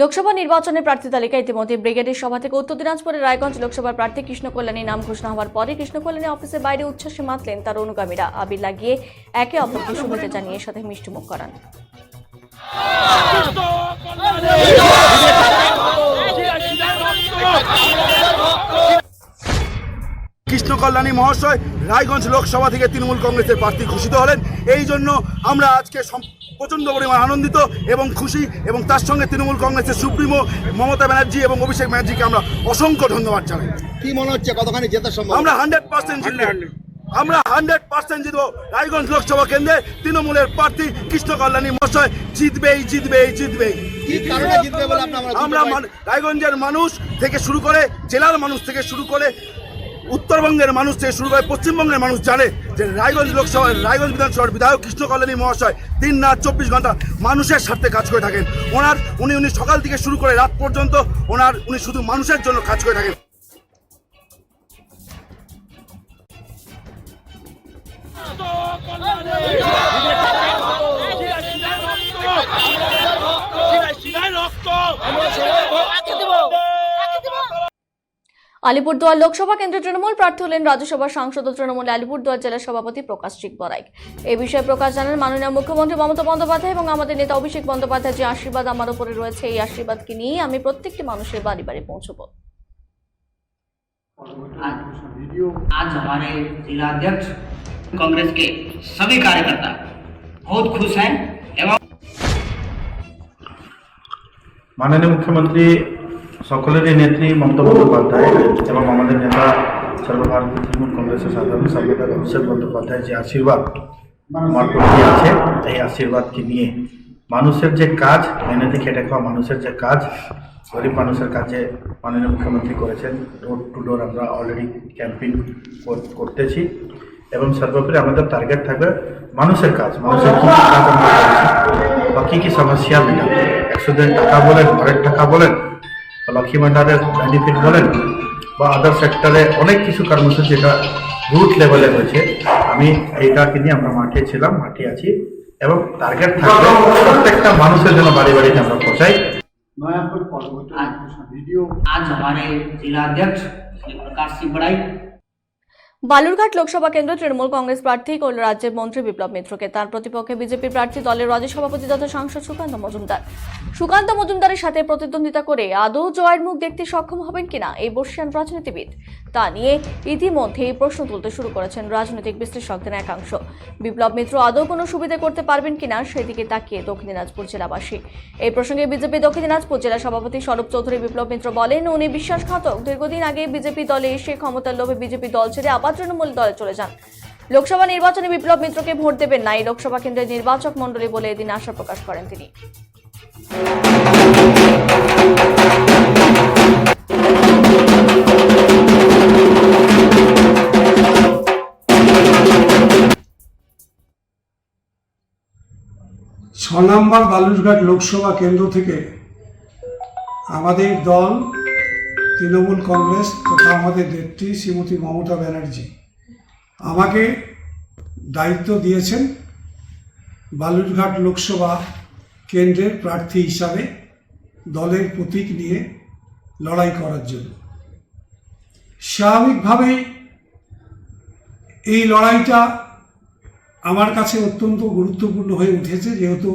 লোকসভা নির্বাচনের প্রার্থী তালিকা ইতিমধ্যে ব্রিগেডের সভা থেকে উত্তর দিনাজপুরের রায়গঞ্জ লোকসভার প্রার্থী কৃষ্ণ কল্যাণী নাম ঘোষণা হওয়ার পরে কৃষ্ণ কল্যাণী অফিসের বাইরে উচ্ছ্বাসে মাতলেন তার অনুগামীরা। আবির লাগিয়ে একে অপরকে শুভেচ্ছা জানিয়ে সাথে মিষ্টিমুখ করান। কৃষ্ণ কল্যাণী মহাশয় রায়গঞ্জ লোকসভা থেকে তৃণমূল কংগ্রেসের প্রার্থী ঘোষিত হলেন। এই জন্য আমরা আজকে প্রচণ্ড পরিমাণ আনন্দিত এবং খুশি এবং তার সঙ্গে তৃণমূল কংগ্রেসের সুপ্রিমো মমতা ব্যানার্জি এবং অভিষেক ব্যানার্জিকে আমরা অসংখ্য ধন্যবাদ জানাই। কি মনে হচ্ছে কতখানি জেতার সম্ভব? আমরা হান্ড্রেড পার্সেন্ট আমরা হান্ড্রেড পার্সেন্ট জিতবো। রায়গঞ্জ লোকসভা কেন্দ্রে তৃণমূলের প্রার্থী কৃষ্ণ কল্যাণী মহাশয় জিতবেই জিতবেই জিতবেই। কি কারণে জিতবে বলে আপনার? আমরা রায়গঞ্জের মানুষ থেকে শুরু করে জেলার মানুষ থেকে শুরু করে উত্তরবঙ্গের মানুষ থেকে শুরু করে পশ্চিমবঙ্গের মানুষ জানে যে রায়গঞ্জ লোকসভা রায়গঞ্জ বিধানসভার বিধায়ক কৃষ্ণ কল্যাণী মহাশয় দিন রাত চব্বিশ ঘণ্টা মানুষের স্বার্থে কাজ করে থাকেন। ওনার, উনি উনি সকাল থেকে শুরু করে রাত পর্যন্ত ওনার, উনি শুধু মানুষের জন্য কাজ করে থাকেন। আলিপুরদুয়ার লোকসভা কেন্দ্রের তৃণমূল প্রার্থী হলেন রাজ্যসভার সাংসদ ও তৃণমূল আলিপুরদুয়ার জেলা সভাপতি প্রকাশ চিকবরাইক এই বিষয়ে প্রকাশ জানান মাননীয় মুখ্যমন্ত্রী মমতা বন্দ্যোপাধ্যায় এবং আমাদের নেতা অভিষেক বন্দ্যোপাধ্যায় যে আশীর্বাদ আমার উপরে রয়েছে এই আশীর্বাদকে নিয়ে আমি প্রত্যেকটি মানুষের বাড়ি বাড়ি পৌঁছবো आज आज हमारे जिला अध्यक्ष कांग्रेस के सभी कार्यकर्ता बहुत खुश हैं एवं মাননীয় মুখ্যমন্ত্রী সকলেরই নেত্রী মমতা বন্দ্যোপাধ্যায় এবং আমাদের নেতা সর্বভারতীয় তৃণমূল কংগ্রেসের সাধারণ সম্পাদক অভিষেক বন্দ্যোপাধ্যায় যে আশীর্বাদ, আমার প্রতি আছে, এই আশীর্বাদকে নিয়ে মানুষের যে কাজ মেহনতি খেটে খাওয়া মানুষের যে কাজ, গরিব মানুষের কাজে মাননীয় মুখ্যমন্ত্রী করেছেন। ডোর টু ডোর আমরা অলরেডি ক্যাম্পিং করতেছি এবং সর্বোপরি আমাদের টার্গেট থাকবে মানুষের কাজ, মানুষের কী কাজ আমরা বা কী কী সমস্যা, একশো দিন টাকা বলেন, ঘরের টাকা বলেন বা লক্ষ্মী ভাণ্ডারের বেনিফিট বলেন বা আদার সেক্টরে অনেক কিছু কর্মসূচি যেটা বুথ লেভেলে হয়েছে আমি এইটাকে নিয়ে আমরা মাঠে ছিলাম মাঠে আছি এবং টার্গেট থাকবে প্রত্যেকটা মানুষের জন্য বাড়ি বাড়িতে আমরা পৌঁছাই आज, आज हमारे जिला अध्यक्ष श्री प्रकाश सिंह बड़ाई বালুরঘাট লোকসভা কেন্দ্র তৃণমূল কংগ্রেস প্রার্থী করল রাজ্যের মন্ত্রী বিপ্লব মিত্রকে, তার প্রতিপক্ষে বিজেপি প্রার্থী দলের রাজ্য সভাপতি তথা সাংসদ সুকান্ত মজুমদার। সুকান্ত মজুমদারের সাথে প্রতিদ্বন্দ্বিতা করে আদৌ জয়ের মুখ দেখতে সক্ষম হবেন কিনা, এই বর্ষিয়ান রাজনীতিবিদ। তা নিয়ে ইতিমধ্যেই প্রশ্ন তুলতে শুরু করেছেন রাজনৈতিক বিশ্লেষকদের একাংশ। বিপ্লব মিত্র আদৌ কোনো সুবিধা করতে পারবেন কিনা সেদিকে তাকিয়ে দক্ষিণ দিনাজপুর জেলাবাসী। এই প্রসঙ্গে বিজেপি দক্ষিণ দিনাজপুর জেলা সভাপতি স্বরূপ চৌধুরী বিপ্লব মিত্র বলেন, উনি বিশ্বাসঘাতক। দীর্ঘদিন আগে বিজেপি দলে এসে ক্ষমতার লোভে বিজেপি দল ছেড়ে আবার তৃণমূল দলে চলে যান। লোকসভা নির্বাচনে বিপ্লব মিত্রকে ভোট দেবেন না, এই লোকসভা কেন্দ্রের নির্বাচক মণ্ডলী বলে এদিন আশা প্রকাশ করেন তিনি। ছ নম্বর বালুরঘাট লোকসভা কেন্দ্র থেকে আমাদের দল, তৃণমূল কংগ্রেস তথা আমাদের নেত্রী শ্রীমতী মমতা ব্যানার্জি আমাকে দায়িত্ব দিয়েছেন বালুরঘাট লোকসভা কেন্দ্রের প্রার্থী হিসাবে দলের প্রতীক নিয়ে লড়াই করার জন্য। স্বাভাবিকভাবেই এই লড়াইটা আমার কাছে অত্যন্ত গুরুত্বপূর্ণ হয়ে উঠেছে যেহেতু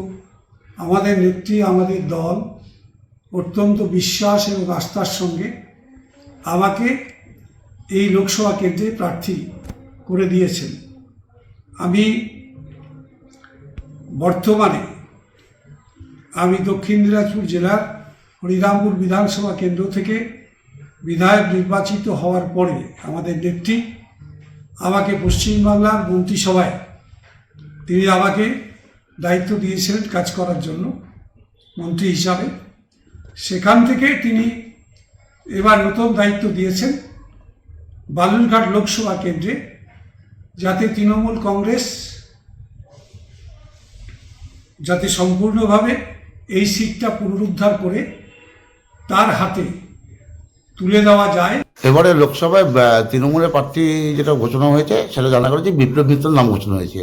আমাদের নেত্রী, আমাদের দল অত্যন্ত বিশ্বাস এবং আস্থার সঙ্গে আমাকে এই লোকসভা কেন্দ্রে প্রার্থী করে দিয়েছেন। আমি বর্তমানে আমি দক্ষিণ দিনাজপুর জেলার হরিরামপুর বিধানসভা কেন্দ্র থেকে বিধায়ক নির্বাচিত হওয়ার পরে আমাদের নেত্রী আমাকে পশ্চিমবাংলার মন্ত্রিসভায় তিনি আমাকে দায়িত্ব দিয়েছিলেন কাজ করার জন্য, মন্ত্রী হিসাবে। সেখান থেকে তিনি এবার নতুন দায়িত্ব দিয়েছেন বালুরঘাট লোকসভা কেন্দ্রে, যাতে তৃণমূল কংগ্রেস যাতে সম্পূর্ণভাবে এই সিটটা পুনরুদ্ধার করে তার হাতে তুলে দেওয়া যায়। এবারে লোকসভায় তৃণমূলের প্রার্থী যেটা ঘোষণা হয়েছে, সেটা জানা গেল যে বিপ্লব মিত্রের নাম ঘোষণা হয়েছে।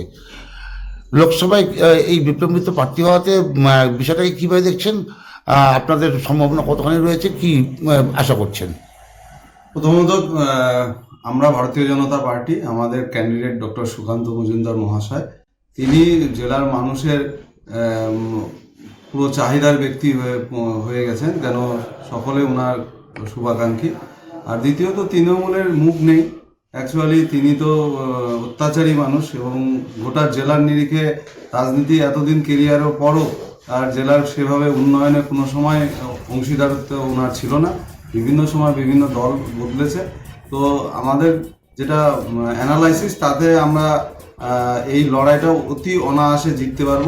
লোকসভায় এই বিপ্লব মিত্র প্রার্থী হওয়াতে বিষয়টাকে কীভাবে দেখছেন? আপনাদের সম্ভাবনা কতখানি রয়েছে? কি আশা করছেন? প্রথমত আমরা ভারতীয় জনতা পার্টি, আমাদের ক্যান্ডিডেট ডক্টর সুকান্ত মজুমদার মহাশয়, তিনি জেলার মানুষের পুরো চাহিদার ব্যক্তি হয়ে হয়ে গেছেন কেন সকলে ওনার শুভাকাঙ্ক্ষী। আর দ্বিতীয়ত, তৃণমূলের মুখ নেই। অ্যাকচুয়ালি তিনি তো অত্যাচারী মানুষ এবং গোটা জেলার নিরিখে রাজনীতি এতদিন কেরিয়ারের পরও আর জেলার সেভাবে উন্নয়নে কোনো সময় অংশীদারত্ব ওনার ছিল না। বিভিন্ন সময় বিভিন্ন দল বদলেছে। তো আমাদের যেটা অ্যানালাইসিস তাতে আমরা এই লড়াইটা অতি অনায়াসে জিততে পারব।